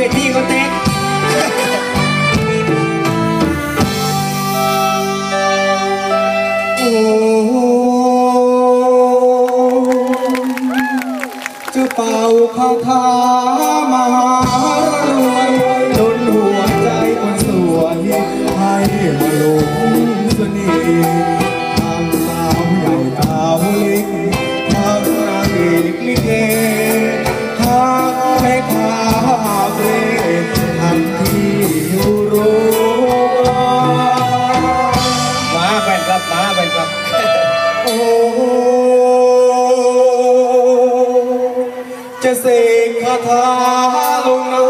วทีก็แตกโอ้จะเป่าคาถามหารวยจนหัวใจคนสวยให้มาลงเสน่ห์ทางสาวใหญ่สาวเล็ก cái gì khó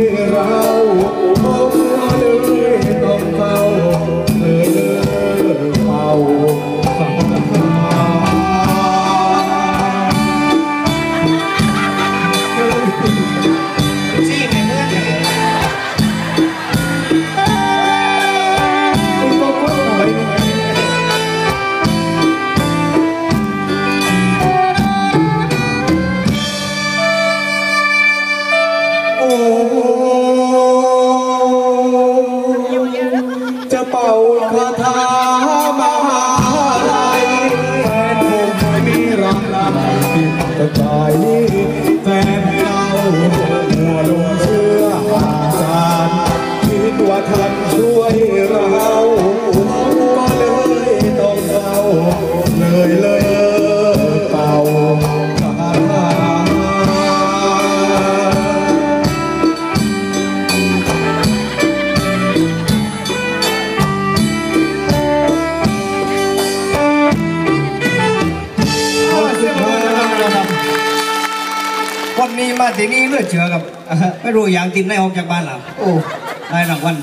Oh, oh, oh, oh, oh, คนนี้มาที่นี่เลือดเชื่อกับ ไม่รู้อย่างทีมได้ออกจากบ้านหรอโอ้ได้รางวัล